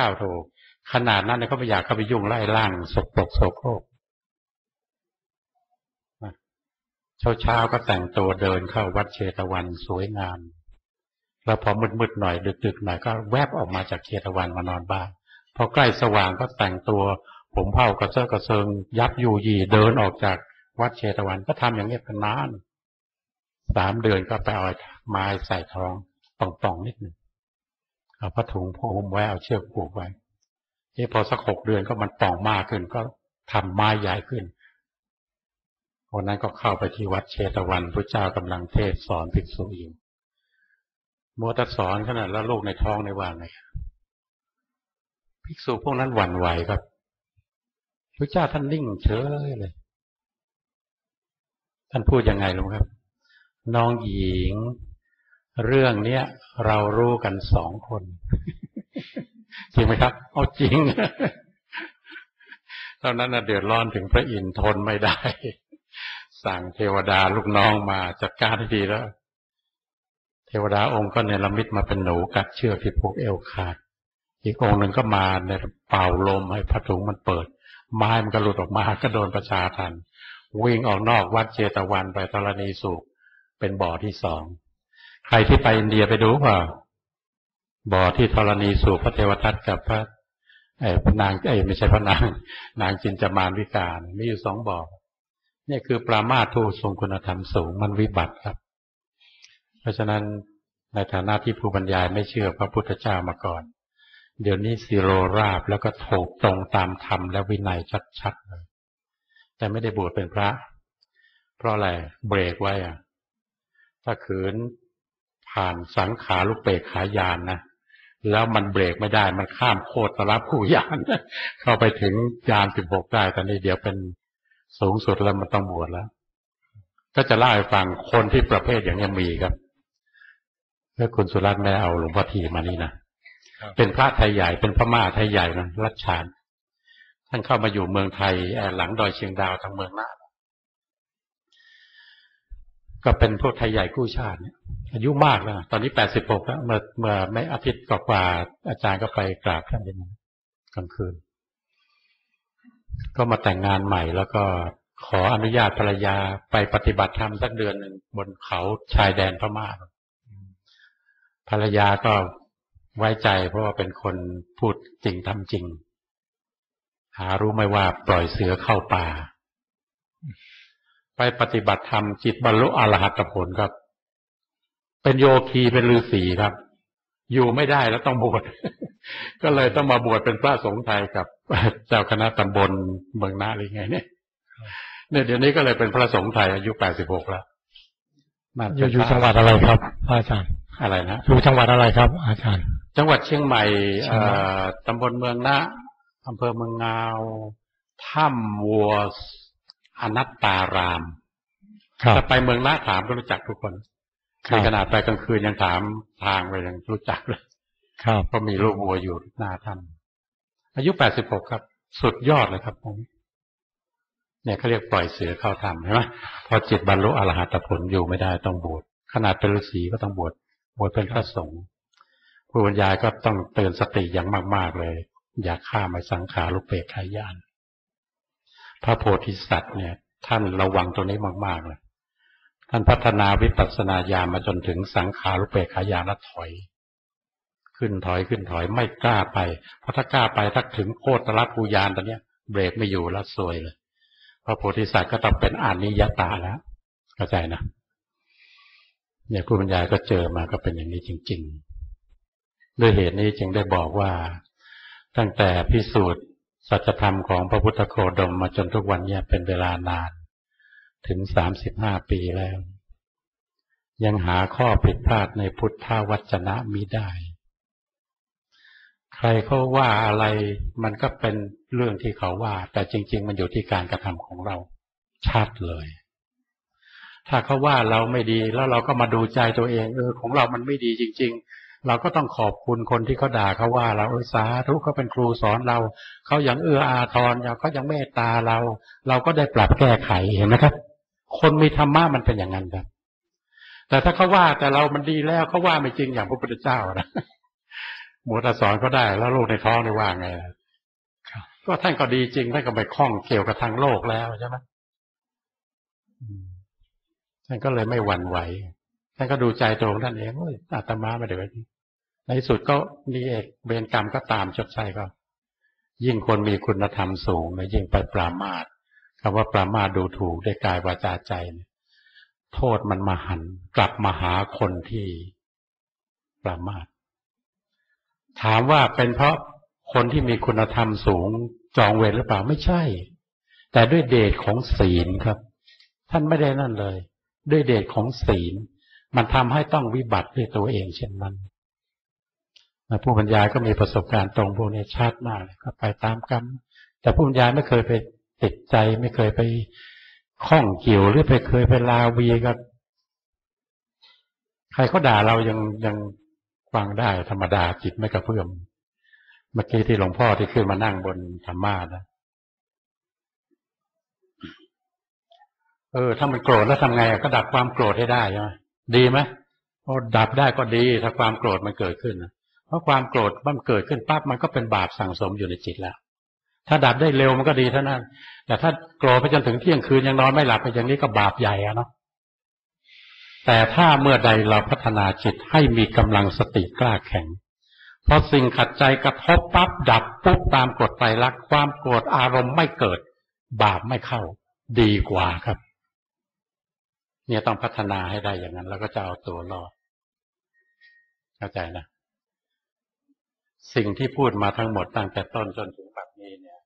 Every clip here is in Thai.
ข้าวโถขนาดนั้นเลยเขาไม่อยากเข้าไปยุ่งไล่ล่างสกปรกโสโครกเช้าเช้าก็แต่งตัวเดินเข้าวัดเชตวันสวยงาม แล้วพอมืดๆหน่อยดึกๆหน่อยก็แวบออกมาจากเชตวันมานอนบ้านพอใกล้สว่างก็แต่งตัวผมเผากระเซาะกระเซิง ยับยูยีเดินออกจากวัดเชตวันก็ทำอย่างเงี้ยเป็นนานสามเดือนก็ไปเอาไม้ใส่ท้องป่องๆนิดหนึ่ง เอาผ้าถุงพมไว้เอาเชือกผูกไว้ที่พอสักหกเดือนก็มันป่องมากขึ้น ก็ทำไม้ใหญ่ขึ้นวันนั้นก็เข้าไปที่วัดเชตวันพระเจ้ากำลังเทศสอนภิกษุอยู่มัวแต่สอนขนาดแล้วลูกในท้องในว่างไงภิกษุพวกนั้นหวั่นไหวครับพระเจ้าท่านนิ่งเฉยเลย ท่านพูดยังไงลุงครับ น้องหญิง เรื่องเนี้ยเรารู้กันสองคน จริงไหมครับ เอาจริงตอนนั้นเดือดร้อนถึงพระอินทร์ทนไม่ได้ สั่งเทวดาลูกน้องมาจัดการให้ดีแล้ว เทวดาองค์ก็เนรมิตมาเป็นหนูกัดเชือกที่ผูกเอวขาด อีกองค์หนึ่งก็มาเนี่ยเป่าลมให้ผ้าถุงมันเปิด ไม้มันก็หลุดออกมาก็โดนประชาทัน วิ่งออกนอกวัดเจตวันไปธรณีสูบเป็นบ่อที่สอง ใครที่ไปอินเดียไปดูเปล่าบ่อที่ธรณีสูบพระเทวทัตกับพระไอ้พระนางไอ้ไม่ใช่พระนาง นางจินจามานวิการมีอยู่สองบ่อนี่คือปรามาทูทรงคุณธรรมสูงมันวิบัติครับ เพราะฉะนั้นในฐานะที่ผู้บรรยายไม่เชื่อพระพุทธเจ้ามาก่อน เดี๋ยวนี้สิโรราบแล้วก็ถูกตรงตามธรรมและวินัยชัดๆเลยแต่ไม่ได้บวชเป็นพระ เพราะอะไรเบรกไว้อะถ้าขืน ผ่านสังขาลุกเปกขายานนะแล้วมันเบรกไม่ได้ มันข้ามโคตรรับผู้ยาน เข้าไปถึงยานสิบหกได้ตอนนี้เดี๋ยวเป็นสูงสุดแล้วมันต้องบวชแล้ว ก็จะเล่าให้ฟังคนที่ประเภทอย่างนี้มีครับเมื่อคุณสุรัตน์แม่เอาหลวงพ่อทีมานี่นะเป็นพระไทยใหญ่เป็นพระม่าไทยใหญ่นะรัชชานท่านเข้ามาอยู่เมืองไทยหลังดอยเชียงดาวทางเมืองน่านก็เป็นพวกไทยใหญ่กู้ชาติเนี่ย อายุมากแล้วตอนนี้แปดสิบหกแล้วเมื่อเมื่อไม่อาทิตย์กว่าอาจารย์ก็ไปกราบท่านเป็นกลางคืน ก็มาแต่งงานใหม่แล้วก็ขออนุญาตภรรยาไปปฏิบัติธรรมสักเดือนหนึ่งบนเขาชายแดนพม่าภรรยาก็ไว้ใจเพราะว่าเป็นคนพูดจริงทำจริง หารู้ไหมว่าปล่อยเสือเข้าป่า ไปปฏิบัติธรรมจิตบรรลุอรหัตผลครับ เป็นโยคีเป็นฤาษีครับ อยู่ไม่ได้แล้วต้องบวชก็เลยต้องมาบวชเป็นพระสงฆ์ไทยกับเจ้าคณะตำบลเมืองนาหรือไงเนี่ยเนี่ยเดี๋ยวนี้ก็เลยเป็นพระสงฆ์ไทยอายุแปดสิบหกแล้วอยู่อยู่จังหวัดอะไรครับอาจารย์อะไรนะอยู่จังหวัดอะไรครับ อาจารย์ จังหวัดเชียงใหม่ตำบลเมืองนะอำเภอเมืองงาวถ้ำวัวอนัตตารามถ้าไปเมืองนะถามก็รู้จักทุกคน ในขนาดไปกลางคืนยังถามทางไปยังรู้จักเลยครับเพราะมีลูกวัวอยู่หน้าท่าน อายุแปดสิบหกครับ สุดยอดเลยครับผมเนี่ยเขาเรียกปล่อยเสือเข้าทำใช่ไหมพอจิตบรรลุอรหัตผลอยู่ไม่ได้ต้องบวชขนาดเป็นฤาษีก็ต้องบวชบวชเป็นพระสงฆ์ผู้บรรยายก็ต้องเตือนสติอย่างมาก ๆเลย อย่าฆ่าไม่สังขารุเปกขายาน พระโพธิสัตว์เนี่ย ท่านระวังตัวนี้มาก ๆ เลย ท่านพัฒนาวิปัสสนาญาณมาจนถึงสังขารุเปกขายานแล้วถอย ขึ้นถอยขึ้นถอยไม่กล้าไป เพราะถ้ากล้าไปถ้าถึงโคตรรัภูยานตอนนี้เบรกไม่อยู่แล้วซวยเลยพระโพธิสัตว์ก็ต้องเป็นอานิยตาแล้วเข้าใจนะเนี่ยผู้บรรยายก็เจอมาก็เป็นอย่างนี้จริง ๆ ด้วยเหตุนี้จึงได้บอกว่า ตั้งแต่พิสูจน์สัจธรรมของพระพุทธโคดมมาจนทุกวันนี้เป็นเวลานาน ถึงสามสิบห้าปีแล้ว ยังหาข้อผิดพลาดในพุทธวจนะมิได้ ใครเขาว่าอะไรมันก็เป็นเรื่องที่เขาว่า แต่จริง ๆ มันอยู่ที่การกระทำของเรา ชัดเลย ถ้าเขาว่าเราไม่ดีแล้วเราก็มาดูใจตัวเอง เออ ของเรามันไม่ดีจริง ๆเราก็ต้องขอบคุณคนที่เขาด่าเขาว่า เราเออสาธุเขาเป็นครูสอนเราเขายังเอื้ออาทรเขายังเมตตาเรา เราก็ได้ปรับแก้ไขเห็นไหมครับ คนมีธรรมะมันเป็นอย่างนั้นครับ แต่ถ้าเขาว่าแต่เรามันดีแล้วเขาว่าไม่จริงอย่างพระพุทธเจ้านะหมูตะสอนก็ได้ แล้วลูกในท้องได้ว่าไงก็ท่านก็ดีจริงท่านก็ไปคล้องเกี่ยวกับทางโลกแล้วใช่ไหมท่านก็เลยไม่หวั่นไหวท่านก็ดูใจตรงท่านเองว่าอาตมาไม่ได้ไว้ที่ในสุดก็นี่เอกเบรกรรมก็ตามชดใช้ก็ ยิ่งคนมีคุณธรรมสูงนะยิ่งไปปรามาท คำว่าปรามาทดูถูกได้กายวาจาใจเนี่ยโทษมันมาหัน กลับมาหาคนที่ปรามาท ถามว่าเป็นเพราะคนที่มีคุณธรรมสูงจองเวรหรือเปล่าไม่ใช่ แต่ด้วยเดชของศีลครับ ท่านไม่ได้นั่นเลย ด้วยเดชของศีล มันทำให้ต้องวิบัติด้วยตัวเองเช่นนั้นผู้บรรยายก็มีประสบการณ์ตรงพวกนี้ชัดมากก็ไปตามกรรม แต่ผู้บรรยายไม่เคยไป ติดใจไม่เคยไปข้องเกี่ยวหรือไปเคยไปลาวีกับใครเขาด่าเรายังยังฟังได้ธรรมดาจิตไม่กระเพื่อมเมื่อกี้ที่หลวงพ่อที่ขึ้นมานั่งบนธรรมานะเออ ถ้ามันโกรธแล้วทำไงก็ดับความโกรธให้ได้ใช่ไหมดีไหมพอดับได้ก็ดี ถ้าความโกรธมันเกิดขึ้นนะเพราะความโกรธมันเกิดขึ้นปั๊บมันก็เป็นบาปสั่งสมอยู่ในจิตแล้ว ถ้าดับได้เร็วมันก็ดีเท่านั้น แต่ถ้าโกรธไปจนถึงเที่ยงคืนยังนอนไม่หลับไปอย่างนี้ก็บาปใหญ่อะเนาะแต่ถ้าเมื่อใดเราพัฒนาจิตให้มีกำลังสติกล้าแข็งพอสิ่งขัดใจกระทบปั๊บดับปุ๊บตามกฎไตรลักษณ์ความโกรธอารมณ์ไม่เกิด บาปไม่เข้า ดีกว่าครับ เนี่ยต้องพัฒนาให้ได้อย่างนั้น แล้วก็จะเอาตัวรอดเข้าใจนะ สิ่งที่พูดมาทั้งหมดตั้งแต่ต้นจนถึง นี้เนี่ย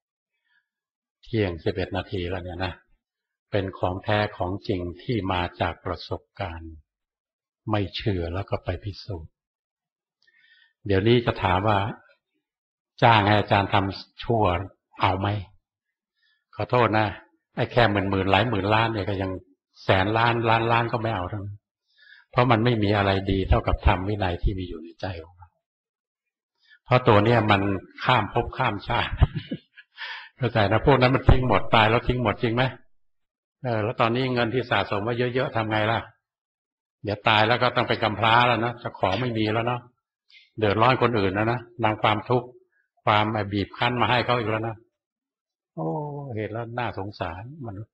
เที่ยงสิบเอ็ดนาทีแล้วเนี่ยนะเป็นของแท้ของจริงที่มาจากประสบการณ์ ไม่เชื่อแล้วก็ไปพิสูจน์ เดี๋ยวนี้จะถามว่า จ้างให้อาจารย์ทำชั่วเอาไหมขอโทษนะไอ้แค่หมื่นหมื่นหลายหมื่นล้านเนี่ยก็ยังแสนล้านล้านล้านก็ไม่เอาทั้งเพราะมันไม่มีอะไรดีเท่ากับธรรมวินัยที่มีอยู่ในใจของเรา เพราะตัวเนี้ยมันข้ามภพข้ามชาติเข้าใจนะพวกนั้นมันทิ้งหมดตายแล้วทิ้งหมดจริงไหมเออแล้วตอนนี้เงินที่สะสมว่าเยอะๆทำไงล่ะ เดี๋ยวตายแล้วก็ต้องไปกำพร้าแล้วนะจะขอไม่มีแล้วเนาะเดือดร้อนคนอื่นนะนะนำความทุกข์ความบีบคั้นมาให้เขาอีกแล้วนะโอ้เหตุแล้วน่าสงสารมนุษย์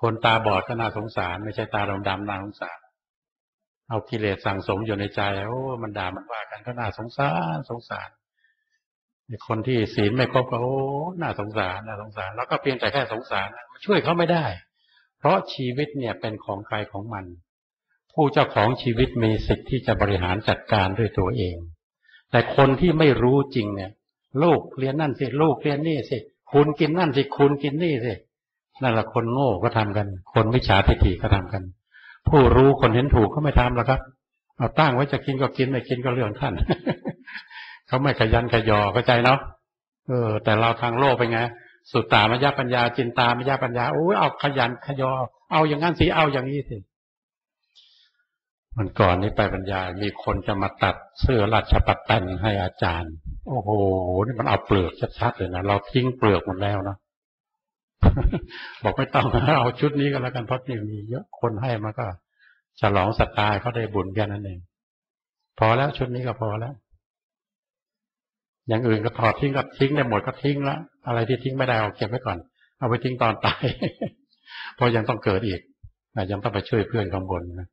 คนตาบอดก็น่าสงสาร ไม่ใช่ตาดำดำน่าสงสาร เอากิเลสสั่งสมอยู่ในใจโอ้มันด่ามันว่ากันก็น่าสงสารสงสารคนที่ศีลไม่ครบก็โอ้น่าสงสารน่าสงสาร แล้วก็เพียงแต่แค่สงสารช่วยเขาไม่ได้ เพราะชีวิตเนี่ยเป็นของใครของมัน ผู้เจ้าของชีวิตมีสิทธิ์ที่จะบริหารจัดการด้วยตัวเอง แต่คนที่ไม่รู้จริงเนี่ย ลูกเรียนนั่นสิลูกเรียนนี่สิคุณกินนั่นสิคุณกินนี่สินั่นแหละคนโง่ก็ทำกัน คนวิชาทิฏฐิก็ทำกัน ผู้รู้คนเห็นถูกเขาไม่ทำหรอกครับ เอาตั้งไว้จะกินก็กินไม่กินก็เรื่องท่านเขาไม่ขยันขยอเข้าใจเนาะเออ แต่เราทางโลกเป็นไงสุตตามยปัญญา จินตามยปัญญาโอ้ยเอาขยันขยอ เอาอย่างนั้นสิเอาอย่างนี้สิมันก่อนนี้ไปบรรยายมีคนจะมาตัดเสื้อราชปัตตันให้อาจารย์ โอ้โหนี่มันเอาเปลือกชัดๆเลยนะเราทิ้งเปลือกหมดแล้วนะ บอกไม่ต้องเอาชุดนี้ก็แล้วกันเพราะนี่มีเยอะคนให้มาก็ฉลองสตาร์เขาได้บุญแค่นั้นเอง พอแล้วชุดนี้ก็พอแล้ว อย่างอื่นก็ถอดทิ้งก็ทิ้งได้หมดก็ทิ้งละอะไรที่ทิ้งไม่ได้เอาเก็บไว้ก่อน เอาไปทิ้งตอนตายเพราะยังต้องเกิดอีกยังต้องไปช่วยเพื่อนข้างบนนะ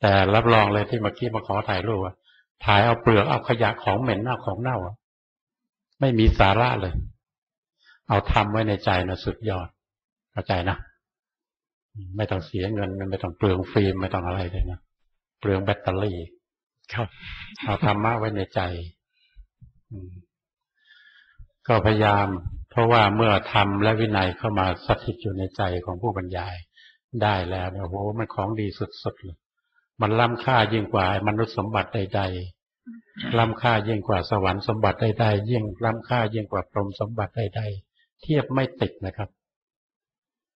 แต่รับรองเลยที่เมื่อกี้มาขอถ่ายรูปถ่ายเอาเปลือกเอาขยะของเหม็นหน้าของเน่าไม่มีสาระเลย เอาทำไว้ในใจนะสุดยอดเข้าใจนะไม่ต้องเสียเงิน ไม่ต้องเปลืองฟิล์มไม่ต้องอะไรเลยนะเปลืองแบตเตอรี่ ครับเอาธรรมะไว้ในใจก็พยายาม เพราะว่าเมื่อธรรมและวินัยเข้ามาสถิตอยู่ในใจของผู้บรรยายได้แล้วเนี่ยโอ้โหมันของดีสุดๆเลยมันล้ำค่ายิ่งกว่ามนุษย์สมบัติใดๆล้ำค่ายิ่งกว่าสวรรค์สมบัติใดๆยิ่งล้ำค่ายิ่งกว่าพรหมสมบัติใดๆ เทียบไม่ติดนะครับ